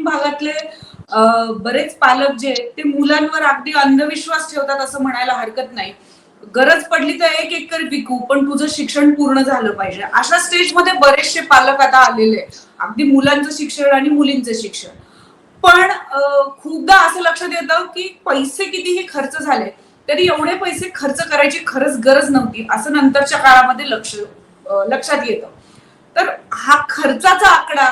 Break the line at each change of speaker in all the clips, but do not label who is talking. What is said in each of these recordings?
ग्रामीण भागातले बरेच पालक जे आहेत, ते मुलांवर अगदी अंधविश्वास ठेवतात असं म्हणायला हरकत नाही. गरज पडली तर एक एकर विकू पण तुझं शिक्षण पूर्ण झालं पाहिजे. अशा स्टेजमध्ये बरेचसे पालक आता आलेले आहेत. अगदी मुलांचं शिक्षण आणि मुलींचं शिक्षण. पण खूपदा असं लक्षात येतं की पैसे कितीही खर्च झाले तरी एवढे पैसे खर्च करायची खरंच गरज नव्हती असं नंतरच्या काळामध्ये लक्ष लक्षात येतं. तर हा खर्चाचा आकडा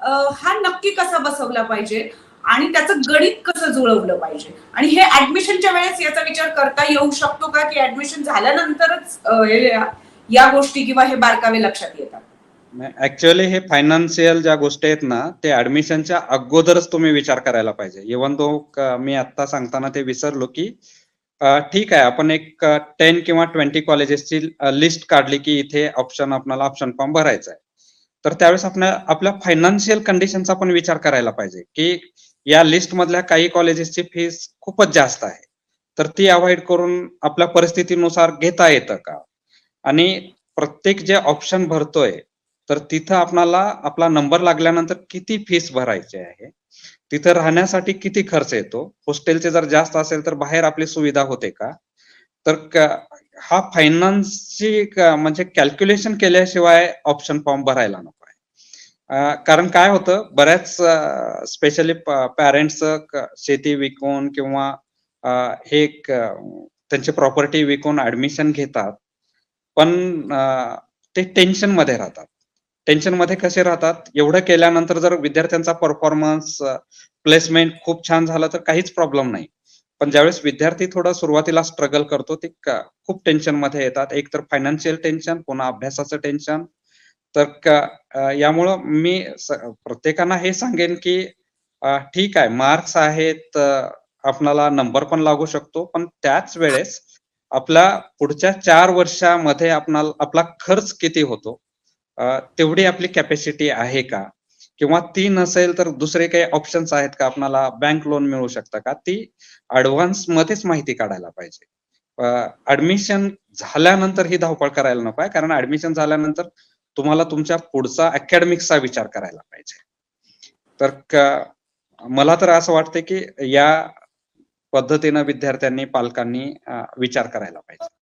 हा नक्की कसा बसवला पाहिजे आणि त्याचं गणित कसं जुळवलं पाहिजे? आणि हे ऍडमिशनच्या वेळेस याचा विचार करता येऊ शकतो का? की ऍडमिशन झाल्यानंतरच या गोष्टी किंवा हे बारकावे लक्षात येतात?
ऍक्च्युअली हे फायनान्शियल ज्या गोष्टी आहेत ना ते ऍडमिशनच्या अगोदरच तुम्ही विचार करायला पाहिजे. इव्हन तो मी आता सांगताना ते विसरलो की ठीक आहे आपण एक टेन किंवा ट्वेंटी कॉलेजेसची लिस्ट काढली की इथे ऑप्शन आपल्याला ऑप्शन फॉर्म भरायचा आहे. तर त्यावेळेस आपल्या आपल्या फायनान्शियल कंडिशनचा पण विचार करायला पाहिजे की या लिस्ट मधल्या काही कॉलेजेसची फीस खूपच जास्त आहे. तर ती अवॉइड करून आपल्या परिस्थितीनुसार घेता येतं का? आणि प्रत्येक जे ऑप्शन भरतोय तर तिथं आपणाला आपला नंबर लागल्यानंतर किती फीस भरायची आहे? तिथं राहण्यासाठी किती खर्च येतो? हॉस्टेलचे जर जास्त असेल तर बाहेर आपली सुविधा होते का? तर हा फायनान्सची म्हणजे कॅल्क्युलेशन केल्याशिवाय ऑप्शन फॉर्म भरायला नको आहे. कारण काय होतं बऱ्याच स्पेशली पॅरेंट्स शेती विकून किंवा हे त्यांची प्रॉपर्टी विकून ऍडमिशन घेतात पण ते टेन्शनमध्ये राहतात. टेन्शनमध्ये कसे राहतात? एवढं केल्यानंतर जर विद्यार्थ्यांचा परफॉर्मन्स प्लेसमेंट खूप छान झालं तर काहीच प्रॉब्लेम नाही. पण ज्यावेळेस विद्यार्थी थोडं सुरुवातीला स्ट्रगल करतो ते खूप टेन्शनमध्ये येतात. एक तर फायनान्शियल टेन्शन पुन्हा अभ्यासाचं टेन्शन तर यामुळं मी प्रत्येकांना हे सांगेन की ठीक आहे मार्क्स आहेत आपणाला नंबर पण लागू शकतो. पण त्याच वेळेस आपल्या पुढच्या चार वर्षामध्ये आपला खर्च किती होतो? तेवढी आपली कॅपॅसिटी आहे का? किंवा ती नसेल तर दुसरे काही ऑप्शन्स आहेत का? आपल्याला बँक लोन मिळू शकतं का? ती ऍडव्हान्स मध्येच माहिती काढायला पाहिजे. ऍडमिशन झाल्यानंतर ही धावपळ करायला नको आहे. कारण ऍडमिशन झाल्यानंतर तुम्हाला तुमच्या पुढचा अकॅडमिक्सचा विचार करायला पाहिजे. तर मला तर असं वाटतं की या पद्धतीनं विद्यार्थ्यांनी पालकांनी विचार करायला पाहिजे.